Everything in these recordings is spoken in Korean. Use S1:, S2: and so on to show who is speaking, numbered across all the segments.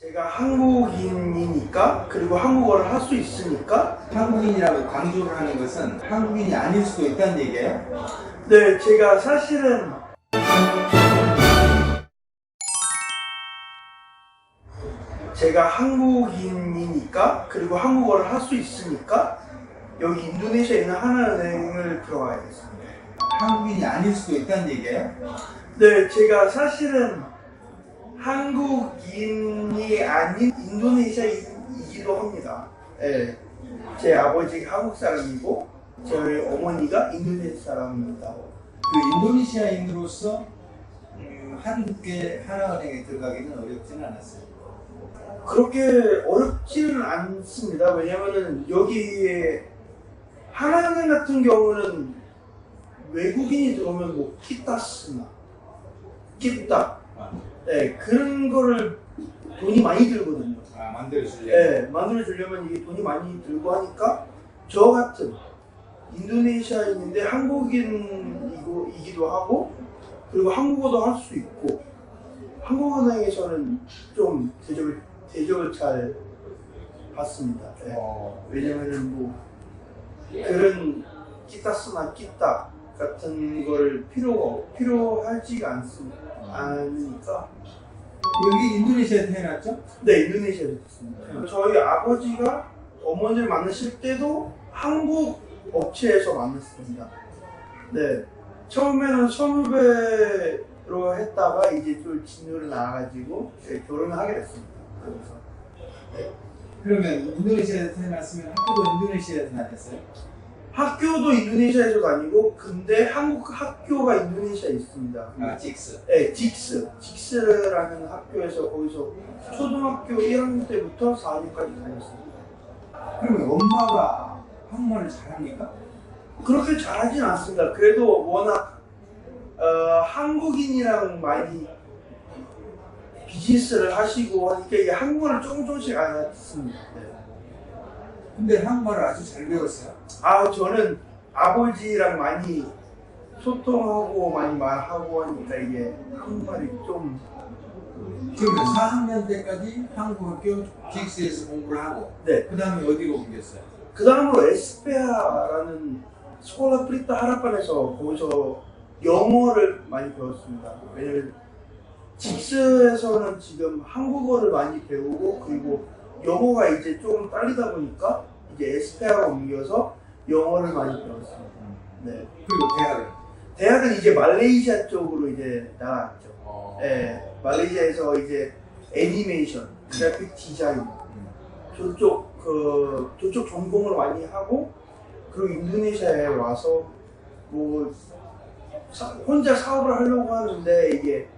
S1: 제가 한국인이니까 그리고 한국어를 할 수 있으니까
S2: 한국인이라고 강조를 하는 것은 한국인이 아닐 수도 있다는 얘기예요.
S1: 네 제가 사실은 제가 한국인이니까 그리고 한국어를 할 수 있으니까 여기 인도네시아에 있는 하나은행을 들어가야겠습니다.
S2: 한국인이 아닐 수도 있다는 얘기예요.
S1: 네 제가 사실은 한국인이 아닌 인도네시아이기도 합니다. 네, 제 아버지가 한국 사람이고 저희 어머니가 인도네시아 사람입니다.
S2: 그 인도네시아인으로서 음, 한국계 하나은행에 들어가기는 어렵지는 않았어요.
S1: 그렇게 어렵지는 않습니다. 왜냐면은 여기에 하나은행 같은 경우는 외국인이 들어오면 뭐 키타스나 키타 네, 그런 거를 돈이 많이 들거든요.
S2: 아 만들어주려고.
S1: 네, 만들어 주려면 이게 돈이 많이 들고 하니까 저 같은 인도네시아인인데 한국인이고 이기도 하고 그리고 한국어도 할 수 있고 한국은행에서는 좀 대접을 대접을 잘 받습니다. 네.
S2: 어,
S1: 왜냐면은 뭐 그런 키타스나 키타 같은 걸 필요가 필요하지가 않습니다. 않으니까
S2: 여기 인도네시아에 태어났죠?
S1: 네, 인도네시아에서 됐습니다. 저희 아버지가 어머니를 만나실 때도 한국 업체에서 만났습니다. 네. 처음에는 선후배로 했다가 이제 좀 진로를 나와가지고 네, 결혼을 하게 됐습니다. 그래서
S2: 그러면 인도네시아에서 태어났으면 학교도 인도네시아에서 다녔어요?
S1: 학교도 인도네시아에서 다니고 근데 한국 학교가 인도네시아에 있습니다.
S2: 아 직스.
S1: 네, 직스. 직스라는 학교에서 거기서 초등학교 1학년 때부터 4학년까지 다녔습니다.
S2: 그러면 엄마가 한국말을 잘합니까?
S1: 그렇게 잘하진 않습니다. 그래도 워낙 어, 한국인이랑 많이 비즈니스를 하시고 하니까 이게 한국어를 조금 조금씩 알았습니다. 네.
S2: 근데 한국말을 아주 잘 배웠어요.
S1: 아 저는 아버지랑 많이 소통하고 많이 말하고 하니까 이게 한국말이 좀
S2: 그러면 4학년 때까지 한국 학교 직스에서 공부를 하고
S1: 네.
S2: 그 다음에 어디로 옮겼어요?
S1: 그 다음으로 에스페아라는 스콜라 프리타 하라판에서 거기서 영어를 많이 배웠습니다. 왜냐면 직스에서는 지금 한국어를 많이 배우고 그리고 영어가 이제 조금 딸리다 보니까 이제 에스페아로 옮겨서 영어를 많이 배웠습니다. 네.
S2: 그리고 대학은?
S1: 대학은 이제 말레이시아 쪽으로 이제 나갔죠.
S2: 어.
S1: 네. 말레이시아에서 이제 애니메이션, 그래픽 디자인 저쪽 그 저쪽 전공을 많이 하고 그리고 인도네시아에 와서 뭐 사- 혼자 사업을 하려고 하는데 이게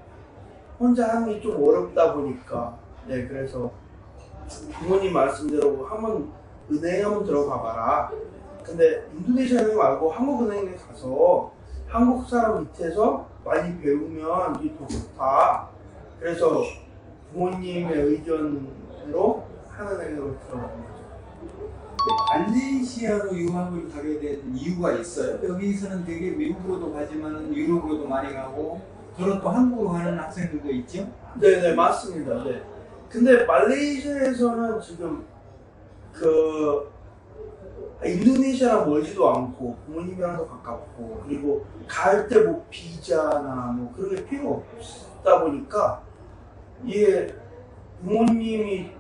S1: 혼자 하는 게 좀 어렵다 보니까 네 그래서 부모님 말씀대로 한번 은행 한번 들어가 봐라. 근데 인도네시아 은행 말고 한국 은행에 가서 한국 사람 밑에서 많이 배우면 이게 더 좋다. 그래서 부모님의 의견으로 하나은행으로 들어간 거죠.
S2: 말레이시아로 유학을 가게 된 이유가 있어요. 여기서는 되게 미국으로도 가지만 유럽으로도 많이 가고 저는 또 한국으로 가는 학생들도 있죠.
S1: 네네 맞습니다. 네. 근데 말레이시아에서는 지금 그 인도네시아랑 멀지도 않고 부모님이랑도 가깝고 그리고 갈 때 뭐 비자나 뭐 그런 게 필요 없다 보니까 이게 부모님이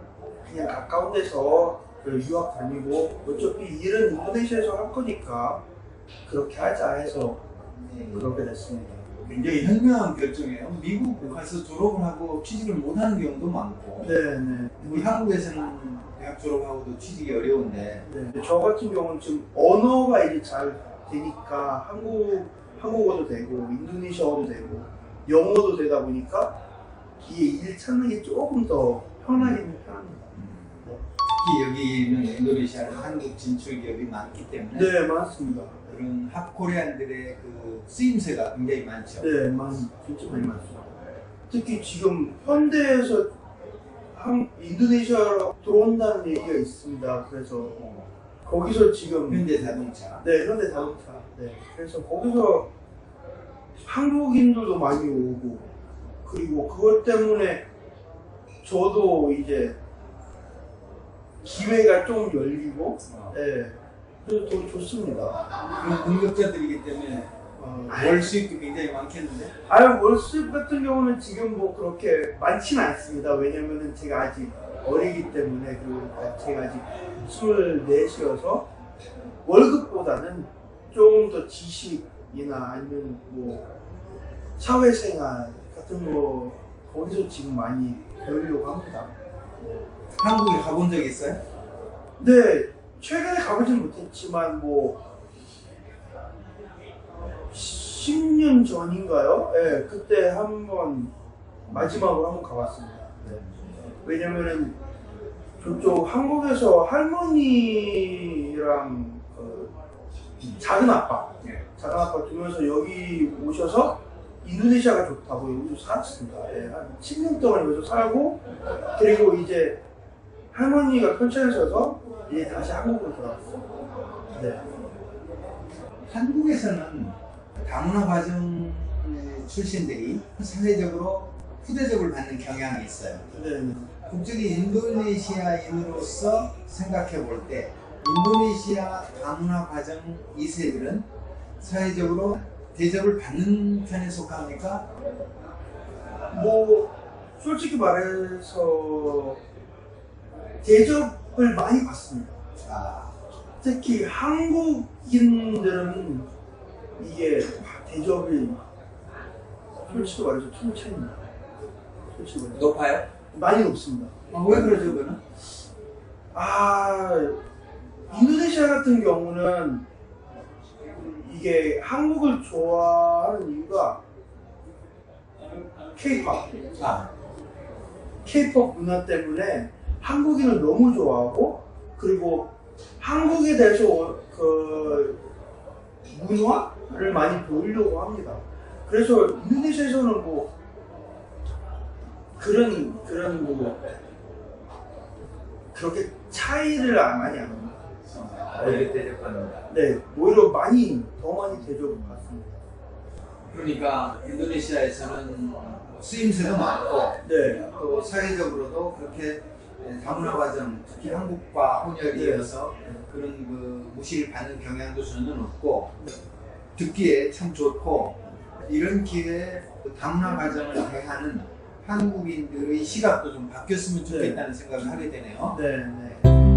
S1: 그냥 가까운 데서 그 유학 다니고 어차피 일은 인도네시아에서 할 거니까 그렇게 하자 해서 그렇게 됐습니다.
S2: 굉장히 현명한 결정이에요. 미국 가서 졸업을 하고 취직을 못하는 경우도 많고
S1: 네네.
S2: 우리 한국에서는 대학 졸업하고도 취직이 어려운데
S1: 네, 저 같은 경우는 지금 언어가 이제 잘 되니까 한국 한국어도 되고 인도네시아어도 되고 영어도 되다 보니까 이게 일 찾는 게 조금 더 편하긴 편합니다.
S2: 특히 여기는 인도네시아는 한국 진출 기업이 많기 때문에
S1: 네 맞습니다.
S2: 그런 합코리안들의 그 쓰임새가 굉장히 많죠.
S1: 네 많이 진짜 많이 많습니다. 특히 지금 현대에서 한 인도네시아로 들어온다는 얘기가 있습니다. 그래서 거기서 지금
S2: 현대 자동차.
S1: 네, 현대 자동차. 네. 그래서 거기서 한국인들도 많이 오고, 그리고 그것 때문에 저도 이제 기회가 좀 열리고,
S2: 어.
S1: 예, 그래서 더 좋습니다.
S2: 그럼 능력자들이기 때문에
S1: 어,
S2: 월 수익도 굉장히 많겠는데.
S1: 아유 월수입 같은 경우는 지금 뭐 그렇게 많지는 않습니다. 왜냐면은 제가 아직 어리기 때문에 그리고 제가 아직 24시여서 월급보다는 좀더 지식이나 아니면 뭐 사회생활 같은 거 거기서 지금 많이 배우려고 합니다.
S2: 한국에 가본 적 있어요?
S1: 네, 최근에 가보진 못했지만 뭐 10년 전인가요? 네, 그때 한번 마지막으로 한번 가봤습니다. 네. 왜냐면은 저쪽 한국에서 할머니랑 그 작은 아빠,
S2: 네.
S1: 작은 아빠 두면서 여기 오셔서 인도네시아가 좋다고 여기서 살았습니다. 예, 한 10년 동안 여기서 살고 그리고 이제 할머니가 편찮으셔서 이제 다시 한국으로 돌아왔어요. 네.
S2: 한국에서는 다문화 과정 출신들이 사회적으로 후대접을 받는 경향이 있어요.
S1: 네.
S2: 국적이 인도네시아인으로서 생각해 볼 때 인도네시아 다문화 과정 2세들은 사회적으로 대접을 받는 편에 속합니까?
S1: 뭐 솔직히 말해서 대접을 많이 받습니다.
S2: 아,
S1: 특히 한국인들은 이게 대접이 솔직히 말해서 ทุ่차입니다. 솔직히 말해서
S2: 높아요?
S1: 많이 높습니다.
S2: 아, 왜 그러죠, 그는?
S1: 아 인도네시아 같은 경우는 이게 한국을 좋아하는 이유가 K-pop,
S2: 아,
S1: K-pop 문화 때문에 한국인을 너무 좋아하고 그리고 한국에 대해서 어- 그 문화를 많이 보이려고 합니다. 그래서 인도네시아에서는 뭐 그런 그런 뭐 그렇게 차이를 안- 많이 안 합니다.
S2: 어떻게 대접받는다.
S1: 네, 오히려 많이 더 많이 대접을 받습니다.
S2: 그러니까 인도네시아에서는 쓰임새도 많고
S1: 네,
S2: 또 사회적으로도 그렇게 다문화 과정, 특히 한국과 혼혈이 이어서 그런 그 무시를 받는 경향도 전혀 없고 듣기에 참 좋고 이런 기회에 다문화 과정을 대하는 한국인들의 시각도 좀 바뀌었으면 좋겠다는 생각을 하게 되네요.
S1: 네, 네.